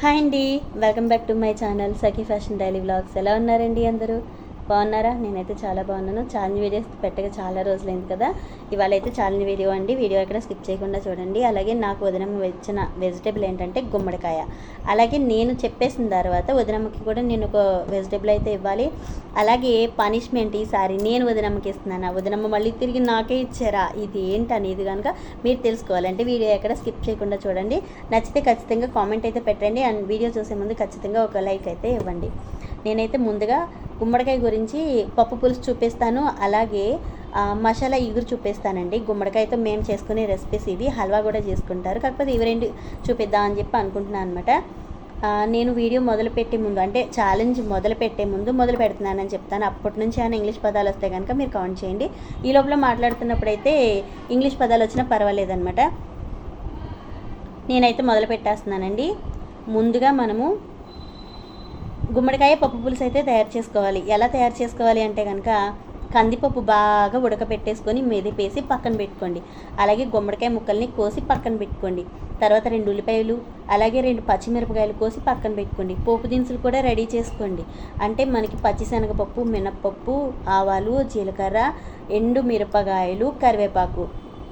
Hi అండి. Welcome back to my channel Sakhi fashion daily vlogs. ఎలా ఉన్నారండి అందరూ? బాగున్నారా? నేనైతే చాలా బాగున్నాను. ఛాలెంజ్ వీడియోస్ పెట్టక చాలా రోజులైంది కదా. ఇవాళ అయితే ఛాలెంజ్ వీడియో అండి. వీడియో ఎక్కడ స్కిప్ చేయకుండా చూడండి. అలాగే నాకు వదినమ్మ వచ్చిన వెజిటేబుల్ ఏంటంటే గుమ్మడికాయ. అలాగే నేను చెప్పేసిన తర్వాత వదినమ్మకి కూడా నేను ఒక వెజిటేబుల్ అయితే ఇవ్వాలి. అలాగే పనిష్మెంట్ ఈసారి నేను వదినమ్మకి ఇస్తున్నాను? వదినమ్మ మళ్ళీ తిరిగి నాకే ఇచ్చారా? ఇది ఏంటనేది కనుక మీరు తెలుసుకోవాలంటే వీడియో ఎక్కడ స్కిప్ చేయకుండా చూడండి. నచ్చితే ఖచ్చితంగా కామెంట్ అయితే పెట్టండి. అండ్ వీడియో చూసే ముందు ఖచ్చితంగా ఒక లైక్ అయితే ఇవ్వండి. నేనైతే ముందుగా గుమ్మడికాయ గురించి పప్పు పులుసు చూపిస్తాను అలాగే మసాలా ఇగురు చూపిస్తానండి. గుమ్మడికాయతో మేము చేసుకునే రెసిపీస్ ఇవి. హల్వా కూడా చేసుకుంటారు. కాకపోతే ఇవి రెండు చూపిద్దాం అని చెప్పి అనుకుంటున్నాను అనమాట నేను వీడియో మొదలు పెట్టే ముందు అంటే ఛాలెంజ్ మొదలు పెట్టే ముందు మొదలు పెడుతున్నానని చెప్తాను. అప్పటి నుంచి ఏమైనా ఇంగ్లీష్ పదాలు వస్తే కనుక మీరు కౌంట్ చేయండి. ఈ లోపల మాట్లాడుతున్నప్పుడైతే ఇంగ్లీష్ పదాలు వచ్చినా పర్వాలేదన్నమాట. నేనైతే మొదలు పెట్టేస్తున్నానండి. ముందుగా మనము గుమ్మడికాయ పప్పు పులుసు అయితే తయారు చేసుకోవాలి. ఎలా తయారు చేసుకోవాలి అంటే కనుక కందిపప్పు బాగా ఉడకపెట్టేసుకొని మెదిపేసి పక్కన పెట్టుకోండి. అలాగే గుమ్మడికాయ ముక్కల్ని కోసి పక్కన పెట్టుకోండి. తర్వాత రెండు ఉల్లిపాయలు అలాగే రెండు పచ్చిమిరపకాయలు కోసి పక్కన పెట్టుకోండి. పోపు దినుసులు కూడా రెడీ చేసుకోండి. అంటే మనకి పచ్చిశనగపప్పు మినప్పప్పు ఆవాలు జీలకర్ర ఎండు మిరపకాయలు కరివేపాకు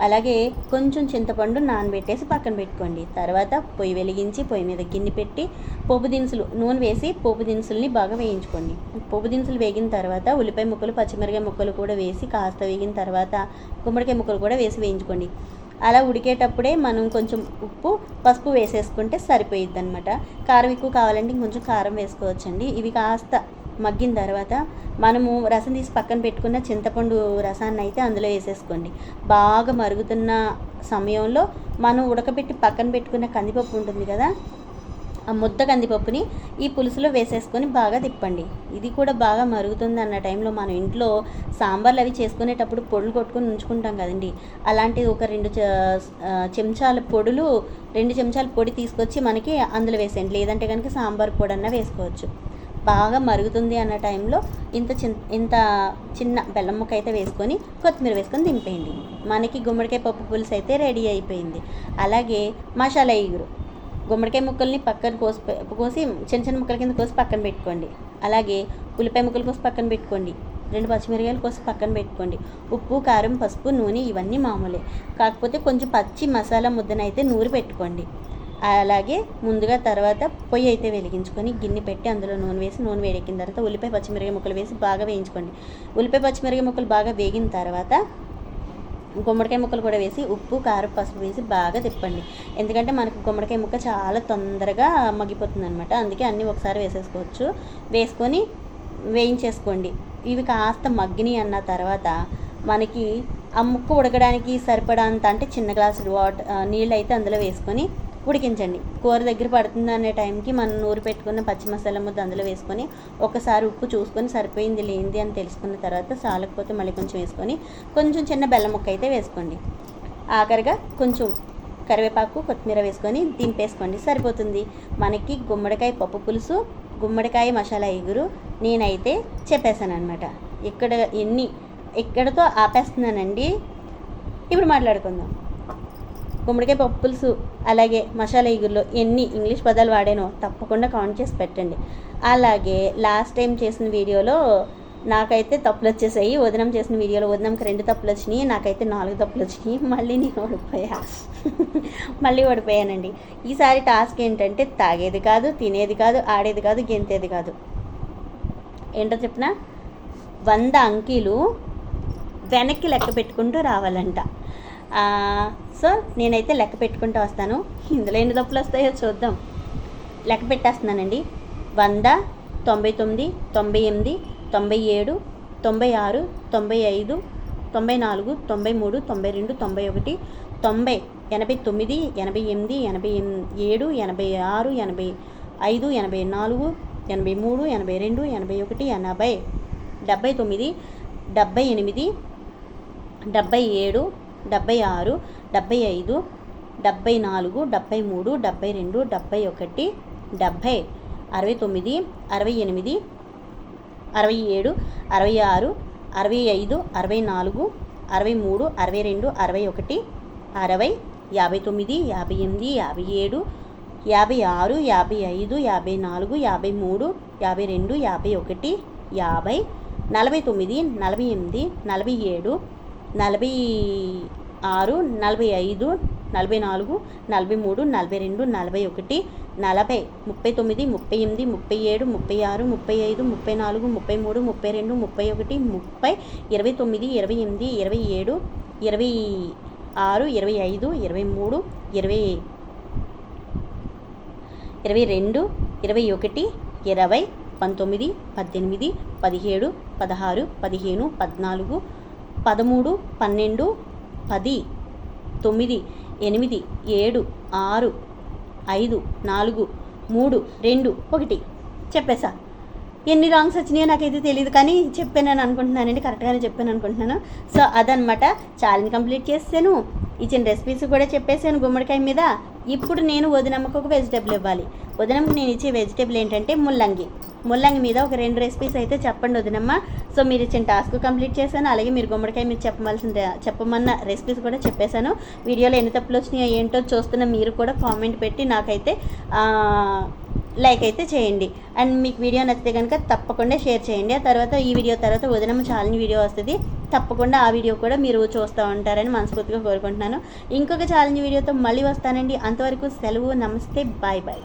అలాగే కొంచెం చింతపండు నానబెట్టేసి పక్కన పెట్టుకోండి. తర్వాత పొయ్యి వెలిగించి పొయ్యి మీద గిన్నె పెట్టి పోపు దినుసులు నూనె వేసి పోపు దినుసుల్ని బాగా వేయించుకోండి. పోపు దినుసులు వేగిన తర్వాత ఉల్లిపాయ ముక్కలు పచ్చిమిరకాయ ముక్కలు కూడా వేసి కాస్త వేగిన తర్వాత గుమ్మడికాయ ముక్కలు కూడా వేసి వేయించుకోండి. అలా ఉడికేటప్పుడే మనం కొంచెం ఉప్పు పసుపు వేసేసుకుంటే సరిపోయిద్ది అనమాట కారం ఎక్కువ కావాలంటే కొంచెం కారం వేసుకోవచ్చండి. ఇవి కాస్త మగ్గిన తర్వాత మనము రసం తీసి పక్కన పెట్టుకున్న చింతపండు రసాన్ని అయితే అందులో వేసేసుకోండి. బాగా మరుగుతున్న సమయంలో మనం ఉడకబెట్టి పక్కన పెట్టుకున్న కందిపప్పు ఉంటుంది కదా ఆ ముద్ద కందిపప్పుని ఈ పులుసులో వేసేసుకొని బాగా తిప్పండి. ఇది కూడా బాగా మరుగుతుంది అన్న టైంలో మనం ఇంట్లో సాంబార్లు అవి చేసుకునేటప్పుడు పొడులు కొట్టుకొని ఉంచుకుంటాం కదండి. అలాంటిది ఒక రెండు చెంచాల పొడులు రెండు చెంచాల పొడి తీసుకొచ్చి మనకి అందులో వేసేయండి. లేదంటే కనుక సాంబార్ పొడి అన్న వేసుకోవచ్చు. బాగా మరుగుతుంది అన్న టైంలో ఇంత చిన్ ఇంత చిన్న బెల్లం ముక్క అయితే వేసుకొని కొత్తిమీర వేసుకొని దింపేయండి. మనకి గుమ్మడికాయ పప్పు పులుసు అయితే రెడీ అయిపోయింది. అలాగే మసాలా ఇగురు గుమ్మడికాయ ముక్కల్ని పక్కన కోసి కోసి చిన్న చిన్న ముక్కల కింద కోసి పక్కన పెట్టుకోండి. అలాగే ఉల్లిపాయ ముక్కలు కోసి పక్కన పెట్టుకోండి. రెండు పచ్చిమిరకాయలు కోసి పక్కన పెట్టుకోండి. ఉప్పు కారం పసుపు నూనె ఇవన్నీ మామూలే. కాకపోతే కొంచెం పచ్చి మసాలా ముద్దనైతే నూరి పెట్టుకోండి. అలాగే ముందుగా తర్వాత పొయ్యి అయితే వెలిగించుకొని గిన్నె పెట్టి అందులో నూనె వేసి నూనె వేడెక్కిన తర్వాత ఉల్లిపాయ పచ్చిమిరకాయ ముక్కలు వేసి బాగా వేయించుకోండి. ఉల్లిపాయ పచ్చిమిరగ ముక్కలు బాగా వేగిన తర్వాత గుమ్మడికాయ ముక్కలు కూడా వేసి ఉప్పు కారం పసుపు వేసి బాగా తిప్పండి. ఎందుకంటే మనకు గుమ్మడికాయ ముక్క చాలా తొందరగా మగ్గిపోతుంది అనమాట అందుకే అన్నీ ఒకసారి వేసేసుకోవచ్చు. వేసుకొని వేయించేసుకోండి. ఇవి కాస్త మగ్గిని అన్న తర్వాత మనకి ఆ ముక్క ఉడకడానికి సరిపడంత అంటే చిన్న గ్లాసు వాటర్ నీళ్ళు అయితే అందులో వేసుకొని ఉడికించండి. కూర దగ్గర పడుతుంది అనే టైంకి మనం నూరు పెట్టుకున్న పచ్చి మసాలా ముద్ద అందులో వేసుకొని ఒకసారి ఉప్పు చూసుకొని సరిపోయింది లేనిది అని తెలుసుకున్న తర్వాత సాలకపోతే మళ్ళీ కొంచెం వేసుకొని కొంచెం చిన్న బెల్లం ముక్క అయితే వేసుకోండి. ఆఖరిగా కొంచెం కరివేపాకు కొత్తిమీర వేసుకొని దింపేసుకోండి. సరిపోతుంది. మనకి గుమ్మడికాయ పప్పు పులుసు గుమ్మడికాయ మసాలా ఎగురు నేనైతే చెప్పేశాను అనమాట ఇక్కడ ఎన్ని ఎక్కడతో ఆపేస్తున్నానండి? ఇప్పుడు మాట్లాడుకుందాం. గుమ్మడికాయ పప్పులుసు అలాగే మసాలా ఇగురులో ఎన్ని ఇంగ్లీష్ పదాలు వాడానో తప్పకుండా కౌంట్ చేసి పెట్టండి. అలాగే లాస్ట్ టైం చేసిన వీడియోలో నాకైతే తప్పులు వచ్చేసాయి. వదనం చేసిన వీడియోలో వదనంకి రెండు తప్పులు వచ్చినాయి నాకైతే నాలుగు తప్పులు వచ్చినాయి. మళ్ళీ నేను ఓడిపోయా. మళ్ళీ ఓడిపోయానండి. ఈసారి టాస్క్ ఏంటంటే తాగేది కాదు తినేది కాదు ఆడేది కాదు గెంతేది కాదు. ఏంటో చెప్పిన? వంద అంకీలు వెనక్కి లెక్క పెట్టుకుంటూ రావాలంట. సో నేనైతే లెక్క పెట్టుకుంటూ వస్తాను. ఇందులో ఎన్ని తప్పులు వస్తాయో చూద్దాం. లెక్క పెట్టేస్తున్నానండి. వంద తొంభై తొమ్మిది తొంభై ఎనిమిది తొంభై ఏడు తొంభై ఆరు తొంభై ఐదు తొంభై నాలుగు తొంభై మూడు తొంభై రెండు తొంభై ఒకటి తొంభై ఎనభై తొమ్మిది ఎనభై ఎనిమిది ఎనభై ఏడు ఎనభై ఆరు ఎనభై ఐదు ఎనభై నాలుగు ఎనభై మూడు ఎనభై రెండు ఎనభై ఒకటి ఎనభై డెబ్బై తొమ్మిది డెబ్బై ఎనిమిది డెబ్బై ఏడు డెబ్బై ఆరు డెబ్బై ఐదు డెబ్బై నాలుగు డెబ్బై మూడు డెబ్బై రెండు డెబ్బై ఒకటి డెబ్బై అరవై తొమ్మిది అరవై ఎనిమిది అరవై ఏడు అరవై ఆరు అరవై ఐదు అరవై నాలుగు అరవై మూడు అరవై రెండు అరవై ఒకటి అరవై యాభై తొమ్మిది యాభై ఎనిమిది యాభై ఏడు యాభై ఆరు యాభై ఐదు యాభై నాలుగు యాభై మూడు యాభై రెండు యాభై ఒకటి యాభై నలభై తొమ్మిది నలభై ఎనిమిది నలభై ఏడు నలభై ఆరు నలభై ఐదు నలభై నాలుగు నలభై మూడు నలభై రెండు నలభై ఒకటి నలభై ముప్పై తొమ్మిది ముప్పై ఎనిమిది ముప్పై ఏడు ముప్పై ఆరు ముప్పై ఐదు ముప్పై నాలుగు ముప్పై మూడు ముప్పై రెండు ముప్పై ఒకటి ముప్పై ఇరవై తొమ్మిది ఇరవై ఎనిమిది ఇరవై ఏడు ఇరవై ఆరు ఇరవై ఐదు ఇరవై మూడు ఇరవై ఇరవై రెండు ఇరవై ఒకటి ఇరవై పంతొమ్మిది పద్దెనిమిది పదిహేడు పదహారు పదిహేను పద్నాలుగు పదమూడు పన్నెండు పది తొమ్మిది ఎనిమిది ఏడు ఆరు ఐదు నాలుగు మూడు రెండు ఒకటి. చెప్పేసా. ఎన్ని రాంగ్స్ వచ్చినాయో నాకైతే తెలియదు కానీ చెప్పానని అనుకుంటున్నానండి కరెక్ట్గానే చెప్పాను అనుకుంటున్నాను. సో అదనమాట ఛాలెంజ్ కంప్లీట్ చేసాను ఇచ్చిన రెసిపీస్ కూడా చెప్పేసాను గుమ్మడికాయ మీద. ఇప్పుడు నేను వదినమ్మకు ఒక వెజిటేబుల్ ఇవ్వాలి. వదినమ్మకు నేను ఇచ్చే వెజిటేబుల్ ఏంటంటే ముల్లంగి. ముల్లంగి మీద ఒక రెండు రెసిపీస్ అయితే చెప్పండి వదినమ్మ. సో మీరు ఇచ్చిన టాస్క్ కంప్లీట్ చేశాను. అలాగే మీరు గుమ్మడికాయ మీద చెప్పవలసిన చెప్పమన్న రెసిపీస్ కూడా చెప్పేశాను. వీడియోలో ఎన్ని తప్పులు వచ్చినాయో ఏంటో చూస్తున్న మీరు కూడా కామెంట్ పెట్టి నాకైతే లైక్ అయితే చేయండి. అండ్ మీకు వీడియో నచ్చితే కనుక తప్పకుండా షేర్ చేయండి. ఆ తర్వాత ఈ వీడియో తర్వాత వదినమ్మ ఛాలెంజ్ వీడియో వస్తుంది. తప్పకుండా ఆ వీడియో కూడా మీరు చూస్తూ ఉంటారని మనస్ఫూర్తిగా కోరుకుంటున్నాను. ఇంకొక ఛాలెంజ్ వీడియోతో మళ్ళీ వస్తానండి. అంతవరకు సెలవు నమస్తే బాయ్ బాయ్.